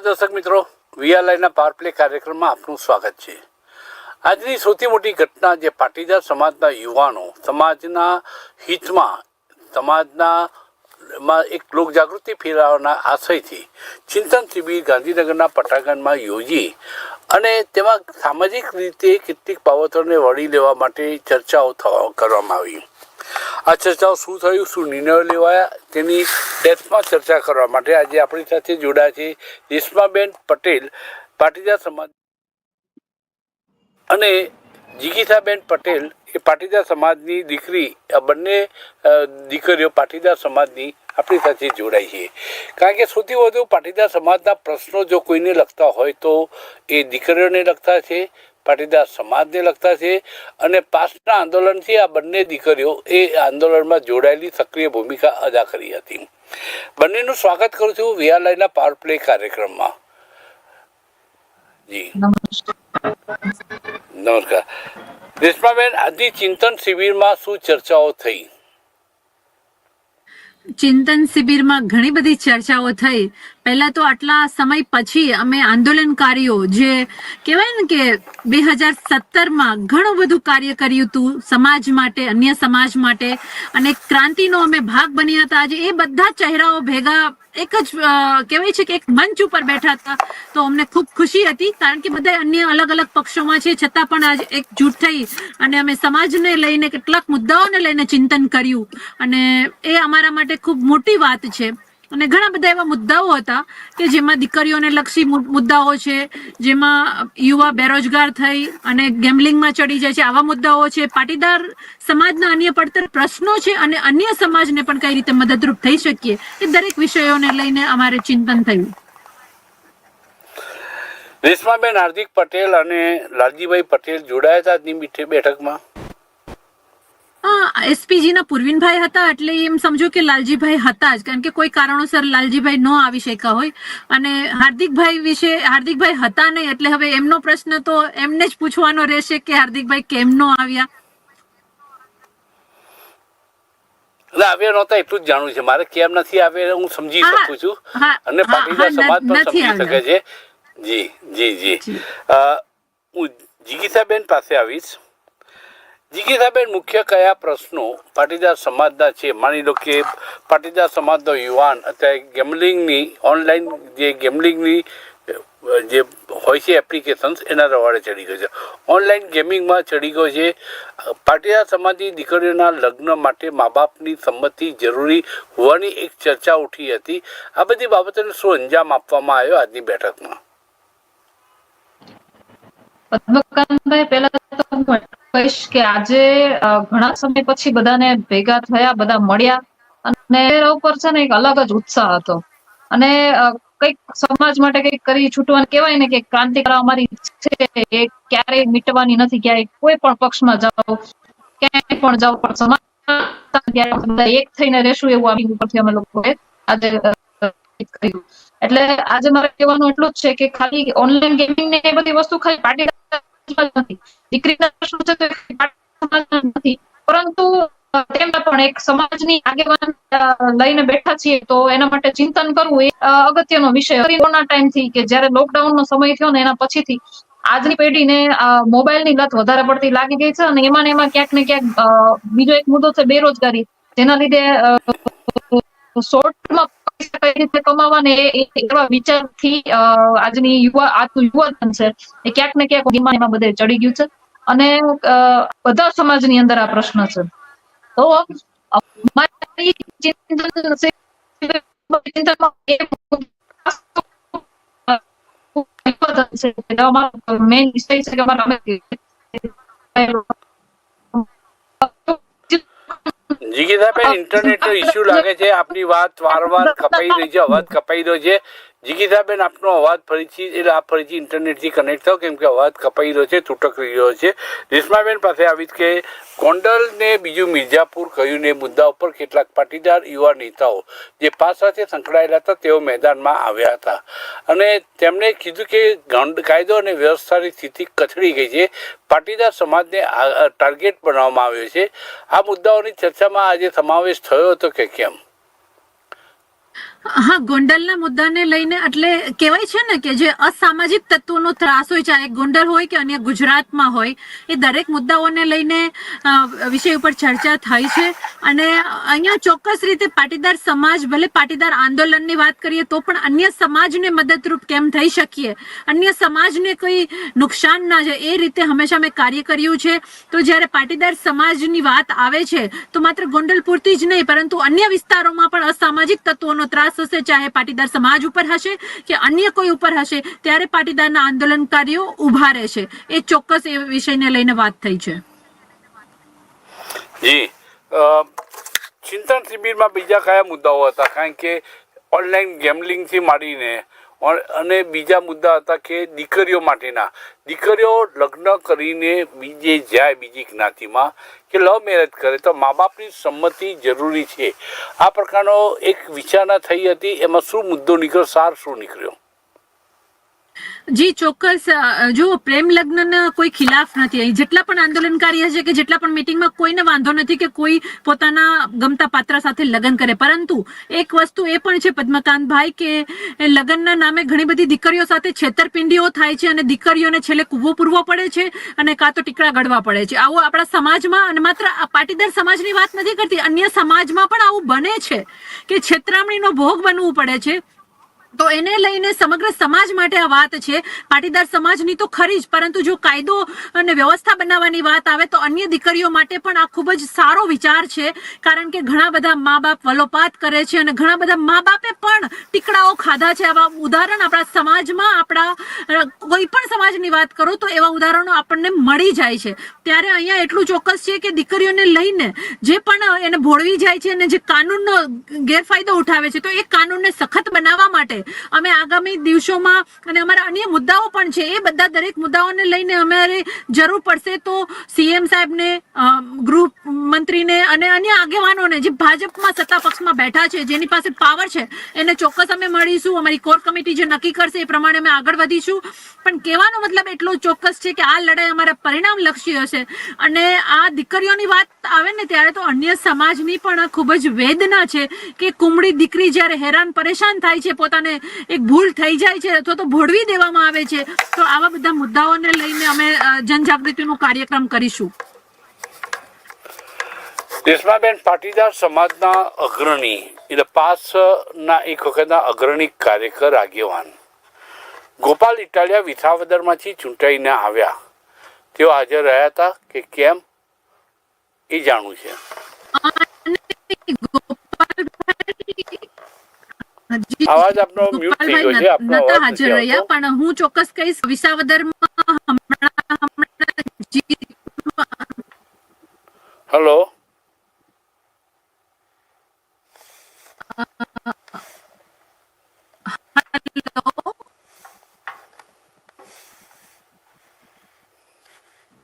નમસ્કાર દર્શક મિત્રો. વીઆરઆઈના પાવર પ્લે કાર્યક્રમમાં આપનું સ્વાગત છે. આજની સૌથી મોટી ઘટના જે પાટીદાર સમાજના યુવાનો, સમાજના હિતમાં, સમાજના માં એક લોકજાગૃતિ ફેલાવવાના આશયથી ચિંતન શિબિર ગાંધીનગરના પટાંગણમાં યોજી અને તેમાં સામાજિક રીતે કેટલીક બાબતોને વળી લેવા માટે ચર્ચાઓ કરવામાં આવી. આ ચર્ચાઓ શું થયું, શું નિર્ણયો લેવાયા, તેની ડેપ્થમાં ચર્ચા કરવા માટે આજે આપણી સાથે જોડાયા છે રેશમાબેન પટેલ, પાટીદાર સમાજ અને જીગીતાબેન પટેલ. એ પાટીદાર સમાજની દીકરી, આ બંને દીકરીઓ પાટીદાર સમાજની આપણી સાથે જોડાઈ છે. કારણ કે સૌથી વધુ પાટીદાર સમાજના પ્રશ્નો જો કોઈને લગતા હોય તો એ દીકરીઓને લગતા છે પાટીદાર સમાજને લગતા છે અને પાસના આંદોલનથી આ બંને દીકરીઓ એ આંદોલનમાં જોડાયેલી સક્રિય ભૂમિકા અદા કરી હતી. બંનેનું સ્વાગત કરું છું વીઆરઆઈના પાવર પ્લે કાર્યક્રમમાં. જી. નમસ્કાર. રેશમાબેન આજની ચિંતન શિબિરમાં શું ચર્ચાઓ થઈ? ચિંતન શિબિરમાં ઘણી બધી ચર્ચાઓ થઈ. પહેલા તો આટલા સમય પછી અમે આંદોલનકારીઓ, જે કહેવાય ને કે બે હજાર સત્તરમાં ઘણું બધું કાર્ય કર્યું હતું, સમાજ માટે, અન્ય સમાજ માટે. અને ક્રાંતિનો અમે ભાગ બન્યા હતા. આજે એ બધા ચહેરાઓ ભેગા એક જ કહેવાય છે કે એક મંચ ઉપર બેઠા હતા. તો અમને ખૂબ ખુશી હતી, કારણ કે બધા અન્ય અલગ અલગ પક્ષોમાં છે. છતાં પણ આજે એકજૂટ થઈ અને અમે સમાજને લઈને કેટલાક મુદ્દાઓને લઈને ચિંતન કર્યું. અને એ અમારા માટે ખૂબ મોટી વાત છે. અને ઘણા બધા એવા મુદ્દાઓ હતા કે જેમાં દીકરીઓને લક્ષી મુદ્દાઓ છે, જેમાં યુવા બેરોજગાર થઈ અને ગેમ્બલિંગમાં ચડી જાય છે, આવા મુદ્દાઓ છે. પાટીદાર સમાજના અન્ય પડતર પ્રશ્નો છે અને અન્ય સમાજને પણ કઈ રીતે મદદરૂપ થઈ શકીએ એ દરેક વિષયોને લઈને અમારે ચિંતન થયું. રેશમાબેન, હાર્દિક પટેલ અને લાલજીભાઈ પટેલ જોડાયા હતા બેઠકમાં. એસપીજી ના હતા એટલે એમ સમજો કે લાલજીભાઈ હતા જ. કારણ કે કોઈ કારણોસર લાલજીભાઈ ન આવી શક્યા હોય. અને હાર્દિકભાઈ વિશે હાર્દિકભાઈ હતા નહીં એટલે હવે એમનો પ્રશ્ન તો એમને જ પૂછવાનો રહેશે કે હાર્દિકભાઈ કેમ ન આવ્યા. આવ્યા નહોતા એટલું જ જાણવું છે. મારે કેમ નથી આવ્યા હું સમજી શકું છું. અને પાટીદાર સમાજ પણ સમજી શકે છે. જી જી જી. હું જીગીતાબેન પાસે આવીશ. જીગીતાબેન મુખ્ય કયા પ્રશ્નો? પાટીદાર સમાજના છે. માની લો કે પાટીદાર સમાજનો યુવાન, અત્યારે ગેમલિંગની ઓનલાઈન જે ગેમલિંગની, જે હોય છે એપ્લિકેશન્સ, એના રવાડે ચડી ગયો છે. ઓનલાઈન ગેમિંગમાં ચડી ગયો છે. પાટીદાર સમાજની દીકરીઓના લગ્ન માટે મા બાપની સંમતિ જરૂરી હોવાની એક ચર્ચા ઉઠી હતી. આ બધી બાબતોને શું અંજામ આપવામાં આવ્યો આજની બેઠકમાં? પદ્મકાંતભાઈ, પહેલા તો હું કહીશ કે આજે ઘણા સમય પછી બધાને ભેગા થયા, બધા મળ્યા અને ઉપર છે ને એક અલગ જ ઉત્સાહ હતો. અને કંઈક સમાજ માટે કંઈક કરી છૂટવાનું કહેવાય ને કે ક્રાંતિ કરવા અમારી છે એ ક્યારેય મિટવાની નથી, ક્યારેય કોઈ પણ પક્ષમાં જાઓ, ક્યાંય પણ જાઓ, પણ સમાજ એક થઈને રહેશું એવું આવી ઉપરથી અમે લોકોએ આજે કર્યું. એટલે આજે મારે કહેવાનું એટલું જ છે કે ખાલી ઓનલાઈન ગેમિંગ ને એ બધી વસ્તુ ખાલી પાર્ટી નથી. પરંતુ તેમના પણ એક સમાજની આગેવાન લઈને બેઠા છીએ તો એના માટે ચિંતન કરવું એ અગત્યનો વિષય. કોરોના ટાઈમથી કે જ્યારે લોકડાઉન નો સમય થયો ને એના પછીથી આજની પેઢીને મોબાઈલની લત વધારે પડતી લાગી ગઈ છે અને એમાં ને એમાં ક્યાંક ને ક્યાંક બીજો એક મુદ્દો છે બેરોજગારી. જેના લીધે શોર્ટમાં પૈસા રીતે કમાવા એવા વિચારથી આજની યુવા આજનું યુવાધન છે, એ ક્યાંક ને ક્યાંક એમાં બધે ચડી ગયું છે. અને બધા સમાજની અંદર આ પ્રશ્ન છે. તો ચિંતન ચિંતનમાં મેઇન વિષય છે કે અમારા ઇન્ટરનેટ ઇન્ટરનેટનો ઇસ્યુ લાગે છે, આપની વાત વારંવાર કપાઈ રહી છે, અવાજ કપાઈ રહ્યો છે. જીગીતાબેન આપનો અવાજ ફરીથી એટલે આપ ફરીથી ઇન્ટરનેટથી કનેક્ટ થાવ કેમ કે અવાજ કપાઈ રહ્યો છે, તૂટક રહી રહ્યો છે. રેશમાબેન પાસે આવી કે ગોંડલને બીજું મિર્જાપુર કહ્યું ને મુદ્દા ઉપર કેટલાક પાટીદાર યુવા નેતાઓ જે પાસ સાથે સંકળાયેલા હતા, તેઓ મેદાનમાં આવ્યા હતા. અને તેમણે કીધું કે કાયદો અને વ્યવસ્થાની સ્થિતિ કથળી ગઈ છે. પાટીદાર સમાજને ટાર્ગેટ બનાવવામાં આવ્યો છે. આ મુદ્દાઓની ચર્ચામાં આજે સમાવેશ થયો હતો કે કેમ? હા, ગોંડલના મુદ્દાને લઈને એટલે કહેવાય છે ને કે જે અસામાજિક તત્વોનો ત્રાસ હોય, ચાહે ગોંડલ હોય કે અન્ય ગુજરાતમાં હોય, એ દરેક મુદ્દાઓને લઈને વિષય ઉપર ચર્ચા થઈ છે. અને અહીંયા ચોક્કસ રીતે પાટીદાર સમાજ, ભલે પાટીદાર આંદોલનની વાત કરીએ, તો પણ અન્ય સમાજને મદદરૂપ કેમ થઈ શકીએ? અન્ય સમાજને કોઈ નુકસાન ના જાય, એ રીતે હંમેશા મેં કાર્ય કર્યું છે. તો જ્યારે પાટીદાર સમાજની વાત આવે છે, તો માત્ર ગોંડલ પૂરતી જ નહીં, પરંતુ અન્ય વિસ્તારોમાં પણ અસામાજિક તત્વોનો ત્રાસ હશે, ચાહે પાટીદાર સમાજ ઉપર હશે કે અન્ય કોઈ ઉપર હશે, ત્યારે પાટીદારના આંદોલનકારીઓ ઊભા રહેશે. એ ચોક્કસ એ વિષયને લઈને વાત થઈ છે. જી. ચિંતન શિબિરમાં બીજા કયા મુદ્દાઓ હતા? કારણ કે ઓનલાઈન ગેમલિંગથી માંડીને અને બીજા મુદ્દા હતા કે દીકરીઓ માટેના. દીકરીઓ લગ્ન કરીને બીજે જાય બીજી જ્ઞાતિમાં કે લવ મેરેજ કરે તો મા બાપની સંમતિ જરૂરી છે. આ પ્રકારનો એક વિચારણા થઈ હતી. એમાં શું મુદ્દો નીકળ્યો? સાર શું નીકળ્યો? જી, ચોક્કસ. જો પ્રેમ લગ્નના કોઈ ખિલાફ નથી. અહીં જેટલા પણ આંદોલનકારી હશે કે જેટલા પણ મિટિંગમાં કોઈને વાંધો નથી કે કોઈ પોતાના ગમતા પાત્ર સાથે લગ્ન કરે. પરંતુ એક વસ્તુ એ પણ છે પદ્મકાંતભાઈ, કે લગ્નના નામે ઘણી બધી દીકરીઓ સાથે છેતરપિંડીઓ થાય છે અને દીકરીઓને છેલ્લે કૂવો પૂરવો પડે છે અને કાં તો ટીકડા ગળવા પડે છે. આવું આપણા સમાજમાં અને માત્ર પાટીદાર સમાજની વાત નથી કરતી, અન્ય સમાજમાં પણ આવું બને છે કે છેતરામણીનો ભોગ બનવું પડે છે. તો એને લઈને સમગ્ર સમાજ માટે આ વાત છે. પાટીદાર સમાજની તો ખરી જ, પરંતુ જો કાયદો અને વ્યવસ્થા બનાવવાની વાત આવે તો અન્ય દીકરીઓ માટે પણ આ ખૂબ જ સારો વિચાર છે. કારણ કે ઘણા બધા મા બાપ વલોપાત કરે છે અને ઘણા બધા મા બાપે પણ ટીકડાઓ ખાધા છે. આવા ઉદાહરણ આપણા સમાજમાં, આપણા કોઈ પણ સમાજની વાત કરો તો એવા ઉદાહરણો આપણને મળી જાય છે. ત્યારે અહીંયા એટલું ચોક્કસ છે કે દીકરીઓને લઈને જે પણ એને ભોળવી જાય છે અને જે કાનૂનનો ગેરફાયદો ઉઠાવે છે, તો એ કાનૂનને સખત બનાવવા માટે અમે આગામી દિવસોમાં અને અમારા અન્ય મુદ્દાઓ પણ છે, એ બધા દરેક મુદ્દાઓને લઈને અમારે જરૂર પડશે તો સીએમ સાહેબને ગૃહ મંત્રીને અને અન્ય આગેવાનોને જે ભાજપમાં સત્તા પક્ષમાં બેઠા છે, જેની પાસે પાવર છે, એને ચોક્કસ અમે મળીશું. અમારી કોર કમિટી જે નક્કી કરશે એ પ્રમાણે અમે આગળ વધીશું. પણ કહેવાનો મતલબ એટલો ચોક્કસ છે કે આ લડાઈ અમારા પરિણામ લક્ષી હશે. અને આ દીકરીઓની વાત આવે ને ત્યારે તો અન્ય સમાજની પણ ખૂબ જ વેદના છે કે કુમળી દીકરી જ્યારે હેરાન પરેશાન થાય છે પોતાને એક ભૂલ થઈ જાય છે અથવા તો ભોળવી દેવામાં આવે છે, તો આવા બધા મુદ્દાઓને લઈને અમે જનજાગૃતિનો કાર્યક્રમ કરીશું. રેશમાબેન પાટીદાર સમાજના અગ્રણી, એટલે પાસના એક વખતના અગ્રણી કાર્યકર, આગેવાન. ગોપાલ ઇટાલિયા વિસાવદરમાંથી ચૂંટાઈને આવ્યા. તેઓ હાજર રહ્યા હતા કે કેમ એ જાણવું છે. અવાજ આપનો મ્યુટ થઈ ગયો છે. આપનો નતા અવાજ હાજર રહ્યા પણ હું ચોક્કસ કહીશ વિસાવદરમાં હમણાં હમણાં જી હલો.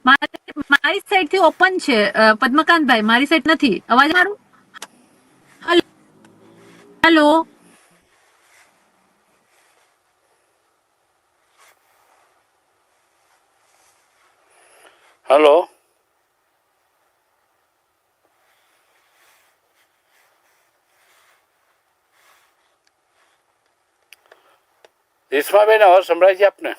મારી મારી સાઈડથી ઓપન છે પદ્મકાંતભાઈ મારી સાઈડ નથી. અવાજ મારું? હલો. હેલો રેશમાબેન અવાજ સંભળાય છે આપને?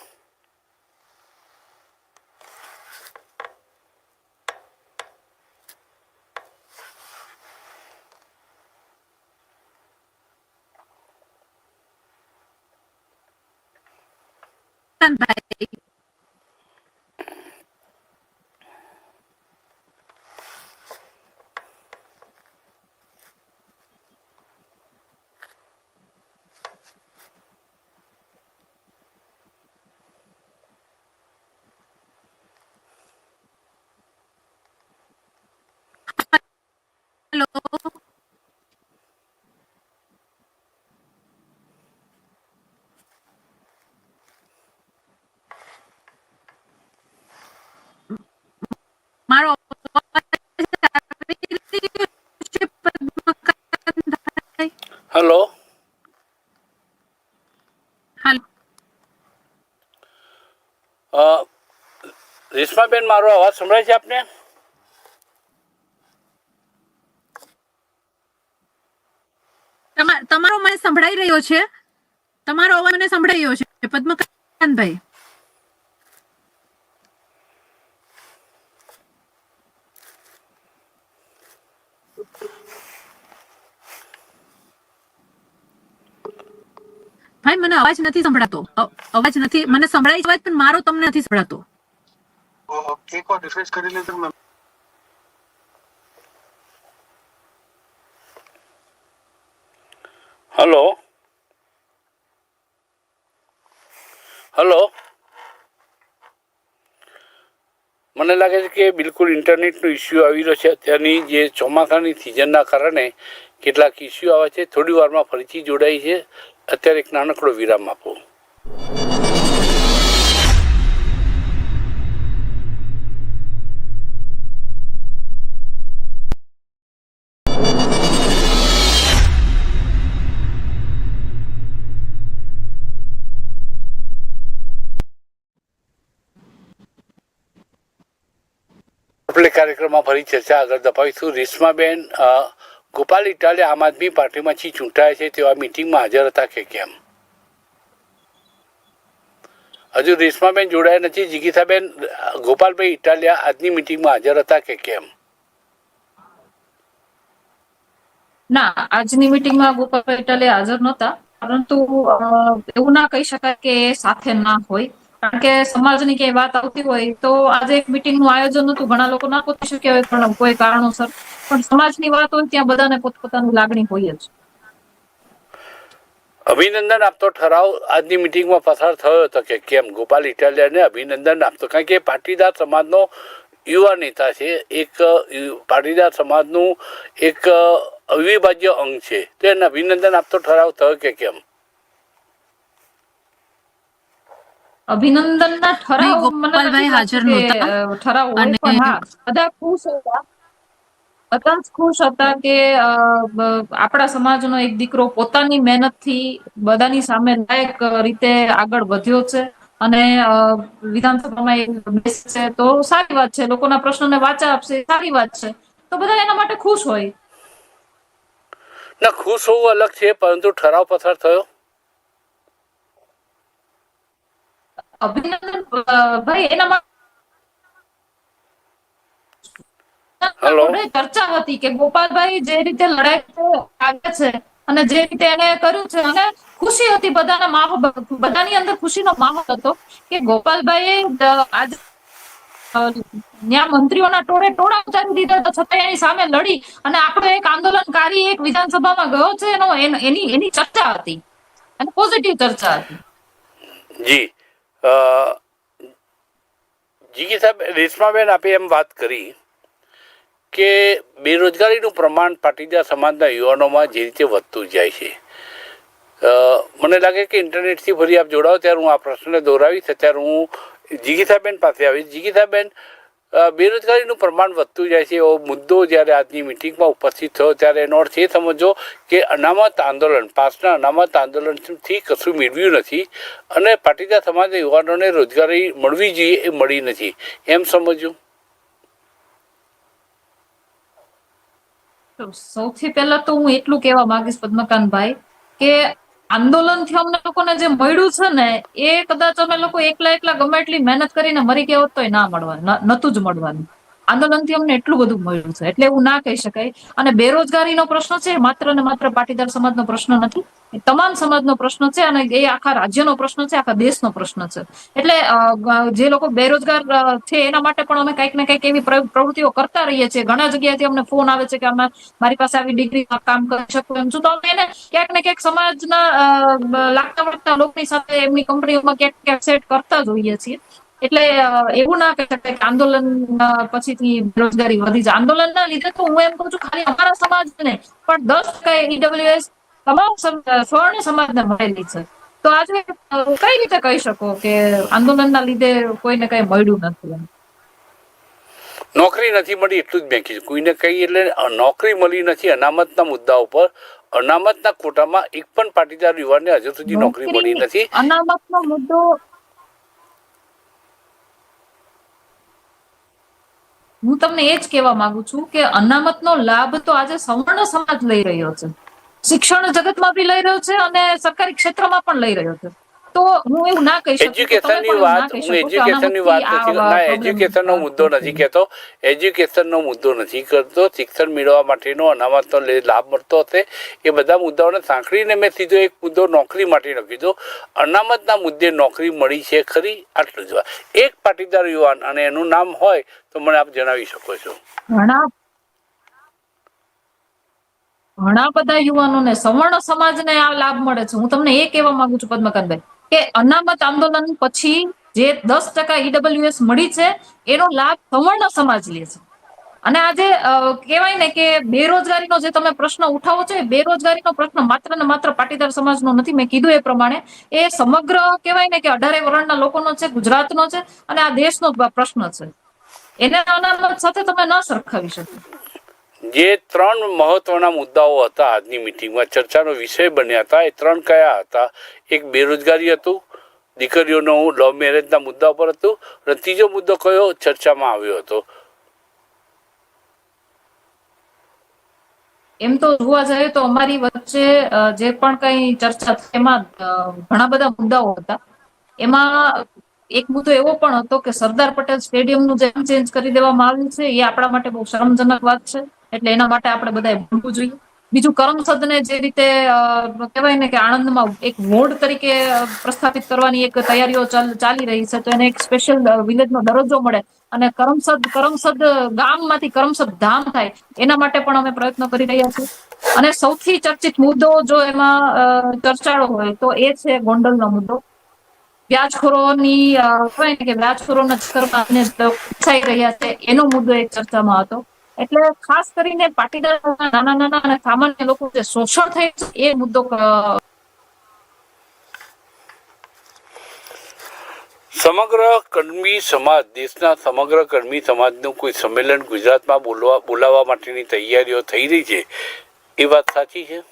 પદ્મકાંતભાઈ હેલો મારો અવાજ આવી રહ્યો છે પદ્મકાંતભાઈ? હલો હાલો અ, રેશમાબેન મારો અવાજ સંભળાય છે આપને? તમારો મને સંભળાઈ રહ્યો છે? તમારો અવાજ મને સંભળાઈ રહ્યો છે, પદ્મકાંતભાઈ. ભાઈ, મને અવાજ નથી સંભળાતો. અવાજ નથી, મને સંભળાય છે અવાજ, પણ મારો તમને નથી સંભળાતો. એક વાર રિફ્રેશ કરી લેજો મેમ હલો? હલો? મને લાગે છે કે બિલકુલ ઇન્ટરનેટનો ઇસ્યુ આવી રહ્યો છે. અત્યારની જે ચોમાસાની સિઝનના કારણે કેટલાક ઇસ્યુ આવે છે. થોડી વારમાં ફરીથી જોડાઈ છે. અત્યારે એક નાનકડો વિરામ આપો. કાર્યક્રમમાં ફરી ચર્ચા આગળ દબાવીશું રેશમાબેન ગોપાલ ઇટાલે આમ આદમી પાર્ટીમાંથી ચૂંટાયા છે, તેઓ મિટિંગમાં હાજર હતા કે કેમ? હજુ રેશમાબેન જોડાયા નથી. જિગીતાબેન ગોપાલભાઈ ઇટાલિયા આજની મિટિંગમાં હાજર હતા કે કેમ? ના, આજની મિટિંગમાં ગોપાલ ઇટાલિયા હાજર નહોતા. પરંતુ એવું ના કહી શકાય કે સાથે ના હોય. કારણ કે સમાજની ક્યાંય વાત આવતી હોય તો આજે એક મિટિંગનું આયોજન હતું. ઘણા લોકો ના પહોંચી શક્યા હોય પણ કોઈ કારણોસર. પણ સમાજની વાત હોય ત્યાં બધાને પોતપોતાની લાગણી હોય જ. અભિનંદન આપતો ઠરાવ, આજની મિટિંગમાં પસાર થયો હતો કે કેમ? ગોપાલ ઇટાલિયાને અભિનંદન આપતો. કારણ કે પાટીદાર સમાજનો યુવા નેતા છે. એક પાટીદાર સમાજનું એક અવિભાજ્ય અંગ છે. તો એને અભિનંદન આપતો ઠરાવ થયો કે કેમ? અભિનંદનના ઠરાવ ગોપાલભાઈ હાજર નહોતા. ઠરાવ અને- બધા ખુશ હતા. બધા જ ખુશ હતા કે આપણા સમાજનો એક દીકરો પોતાની મહેનતથી બધાની સામે લાયક રીતે આગળ વધ્યો છે અને વિધાનસભામાં એ છે તો સારી વાત છે. લોકોના પ્રશ્નોને વાચા આપશે સારી વાત છે. તો બધા એના માટે ખુશ હોય. ના ખુશ હોવું અલગ છે પરંતુ ઠરાવ પસાર થયો. અભિનંદન ભાઈ એના ચર્ચા હતી કે ગોપાલભાઈ જે રીતે લડાઈ આગળ છે અને જે રીતે એને કર્યું છે અને ખુશી હતી બધાના માહોલ બધાની અંદર ખુશીનો માહોલ હતો કે ગોપાલભાઈએ આજે ન્યા મંત્રીઓના ટોળે ટોળા ઉતારી દીધા તો છતાં એની સામે લડી અને આપણો એક આંદોલનકારી એક વિધાનસભામાં ગયો છે એનો એની એની ચર્ચા હતી અને પોઝિટિવ ચર્ચા હતી. જી. જીગી સાહેબ, રેશમાબેન આપે એમ વાત કરી કે બેરોજગારીનું પ્રમાણ પાટીદાર સમાજના યુવાનોમાં જે રીતે વધતું જાય છે. મને લાગે કે ઇન્ટરનેટથી ફરી આપ જોડાઓ. ત્યારે હું આ પ્રશ્નને દોહરાવીશ. ત્યારે હું જીગીતાબેન પાસે આવીશ. જીગીતાબેન બેરોજગારીનું પ્રમાણ વધતું જાય છે. એવો મુદ્દો જ્યારે આજની મિટિંગમાં ઉપસ્થિત થયો, ત્યારે એનો અર્થ એ સમજો કે અનામત આંદોલન, પાસના અનામત આંદોલનથી કશું મેળવ્યું નથી અને પાટીદાર સમાજના યુવાનોને રોજગારી મળવી જોઈએ એ મળી નથી. એમ સમજવું સૌથી પહેલા તો હું એટલું કહેવા માંગીશ પદ્મકાંતભાઈ કે આંદોલનથી અમને લોકોને જે મળ્યું છે ને, એ કદાચ અમે લોકો એકલા એકલા ગમે એટલી મહેનત કરીને મરી ગયા હોત તો ના મળવાનું નતું જ મળવાનું. આંદોલનથી અમને એટલું બધું મળ્યું છે. એટલે એવું ના કહી શકાય. અને બેરોજગારીનો પ્રશ્ન છે, માત્ર ને માત્ર પાટીદાર સમાજનો પ્રશ્ન નથી. તમામ સમાજનો પ્રશ્ન છે અને એ આખા રાજ્યનો પ્રશ્ન છે, આખા દેશનો પ્રશ્ન છે. એટલે જે લોકો બેરોજગાર છે, એના માટે પણ અમે કંઈક ને કંઈક એવી પ્ર- પ્રવૃત્તિઓ કરતા રહીએ છીએ. ઘણા જગ્યાએથી અમને ફોન આવે છે કે અમે, મારી પાસે આવી ડિગ્રી કામ કરી શકું એમ. છું તો અમે એને ક્યાંક ને ક્યાંક સમાજના લાગતા વળગતા લોકોની સાથે એમની કંપનીઓમાં ક્યાંક ક્યાંક સેટ કરતા જ હોઈએ છીએ. એટલે એવું ના કહી શકાય કે આંદોલન પછીથી બેરોજગારી વધી છે આંદોલનના લીધે તો હું એમ કહું છું, ખાલી અમારા સમાજ ને પણ દસ ટકા ઈડબ્લ્યુએસ તમામ સ્વર્ણ સમાજને મળેલી છે. તો આજે કઈ રીતે કહી શકો કે આંદોલનના લીધે કોઈને કઈ મળ્યું નથી નોકરી નથી મળી એટલું જ મેં કીધું. કોઈને કહી એટલે નોકરી મળી નથી અનામતના મુદ્દા ઉપર. અનામતના કોટામાં એક પણ પાટીદાર યુવાનને હજુ સુધી નોકરી મળી નથી. અનામતનો મુદ્દો હું તમને એ જ કહેવા માંગુ છું કે અનામતનો લાભ તો આજે સવર્ણ સમાજ લઈ રહ્યો છે. શિક્ષણ જગતમાં બી લઈ રહ્યો છે અને સરકારી ક્ષેત્રમાં પણ લઈ રહ્યો છે. તો હું એવું ના કહી એજ્યુકેશનની વાત હું એજ્યુકેશનની વાત નથી. ના એજ્યુકેશનનો મુદ્દો નથી કહેતો. એજ્યુકેશનનો મુદ્દો નથી કરતો શિક્ષણ મેળવવા માટેનો અનામતનો લાભ મળતો હશે. એ બધા મુદ્દાઓને સાંકળીને મેં સીધો એક મુદ્દો નોકરી માટે લખી દો અનામતના મુદ્દે નોકરી મળી છે ખરી? આટલું જ એક પાટીદાર યુવાન અને એનું નામ હોય તો મને આપ જણાવી શકો છો. ઘણા ઘણા બધા યુવાનોને સવર્ણ સમાજને આ લાભ મળે છે. હું તમને એ કહેવા માંગુ છું, પદ્મકાંતભાઈ, કે અનામત આંદોલન પછી જે દસ ટકા ઈડબ્લ્યુએસ મળી છે, એનો લાભ સવર્ણ સમાજ લે છે. અને આજે કહેવાય ને કે બેરોજગારીનો જે તમે પ્રશ્ન ઉઠાવો છો, એ બેરોજગારીનો પ્રશ્ન માત્ર ને માત્ર પાટીદાર સમાજનો નથી. મેં કીધું એ પ્રમાણે એ સમગ્ર કહેવાય ને કે અઢારે વર્ણના લોકોનો છે, ગુજરાતનો છે અને આ દેશનો પ્રશ્ન છે. એને અનામત સાથે તમે ન સરખાવી શકો. જે ત્રણ મહત્વના મુદ્દાઓ હતા આજની મિટિંગમાં ચર્ચાનો વિષય બન્યા હતા. એ ત્રણ કયા હતા? એક બેરોજગારી હતું. દીકરીઓનો લવ મેરેજના મુદ્દા પર હતું. અને ત્રીજો મુદ્દો કયો? ચર્ચામાં આવ્યો હતો. એમ તો જોવા જઈએ તો અમારી વચ્ચે જે પણ કઈ ચર્ચા થઈ, એમાં ઘણા બધા મુદ્દાઓ હતા. એમાં એક મુદ્દો એવો પણ હતો કે સરદાર પટેલ સ્ટેડિયમનું જેમ ચેન્જ કરી દેવામાં આવ્યું છે, એ આપણા માટે બહુ શરમજનક વાત છે. એટલે એના માટે આપણે બધાએ ભણવું જોઈએ. બીજું કરમસદને જે રીતે કહેવાય ને કે આણંદમાં એક વોર્ડ તરીકે પ્રસ્થાપિત કરવાની એક તૈયારીઓ ચાલી રહી છે, તો એને એક સ્પેશિયલ વિલેજનો દરજ્જો મળે. અને કરમસદ કરમસદ ગામમાંથી કરમસદ ધામ થાય, એના માટે પણ અમે પ્રયત્ન કરી રહ્યા છીએ. અને સૌથી ચર્ચિત મુદ્દો જો એમાં ચર્ચાળો હોય, તો એ છે ગોંડલનો મુદ્દો. વ્યાજખોરોની કહેવાય ને કે વ્યાજખોરોના ચક્કરમાં રહ્યા છે, એનો મુદ્દો એક ચર્ચામાં હતો. એટલે ખાસ કરીને પાટીદાર નાના નાના અને સામાન્ય લોકો જે શોષણ છે, એ મુદ્દો સમગ્ર કડમી સમાજ, દેશના સમગ્ર કડમી સમાજનું કોઈ સંમેલન ગુજરાતમાં બોલવા, બોલાવવા માટેની તૈયારીઓ થઈ રહી છે, એ વાત સાચી છે?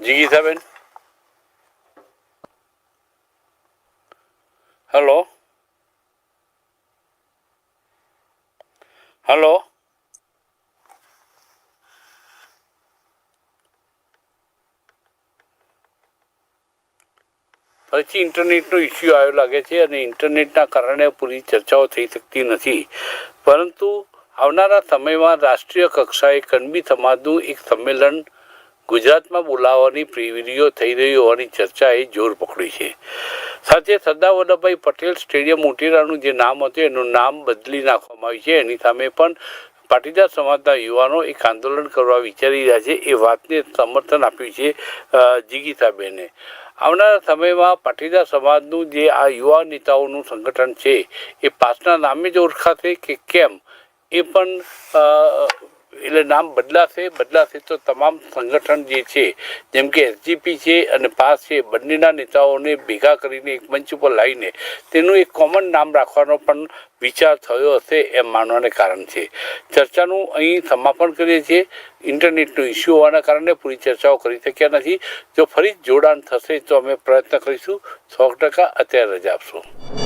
જીગીતાબેન હલો? હલો ફરીથી ઇન્ટરનેટનો ઇસ્યુ આવ્યો લાગે છે અને ઇન્ટરનેટના કારણે પૂરી ચર્ચાઓ થઈ શકતી નથી. પરંતુ આવનારા સમયમાં રાષ્ટ્રીય કક્ષાએ કનબી સમાજનું એક સંમેલન ગુજરાતમાં બોલાવવાની પ્રિવિડીઓ થઈ રહી હોવાની ચર્ચાએ જોર પકડી છે. સાથે સરદાર વલ્લભભાઈ પટેલ સ્ટેડિયમ મોટેરાનું જે નામ હતું, એનું નામ બદલી નાખવામાં આવ્યું છે. એની સામે પણ પાટીદાર સમાજના યુવાનો એક આંદોલન કરવા વિચારી રહ્યા છે. એ વાતને સમર્થન આપ્યું છે જીગીતાબેને. આવનારા સમયમાં પાટીદાર સમાજનું જે આ યુવા નેતાઓનું સંગઠન છે, એ પાસના નામે જ ઓળખાશે કે કેમ? એ પણ એટલે નામ બદલાશે બદલાશે તો તમામ સંગઠન જે છે, જેમ કે એસજીપી છે અને પાસ છે, બંનેના નેતાઓને ભેગા કરીને એક મંચ ઉપર લાવીને તેનું એક કોમન નામ રાખવાનો પણ વિચાર થયો હશે એમ માનવાને કારણ છે. ચર્ચાનું અહીં સમાપન કરીએ છીએ. ઇન્ટરનેટનો ઇસ્યુ હોવાના કારણે પૂરી ચર્ચાઓ કરી શક્યા નથી. જો ફરી જોડાણ થશે તો અમે પ્રયત્ન કરીશું. સો ટકા અત્યારે રજા આપશો.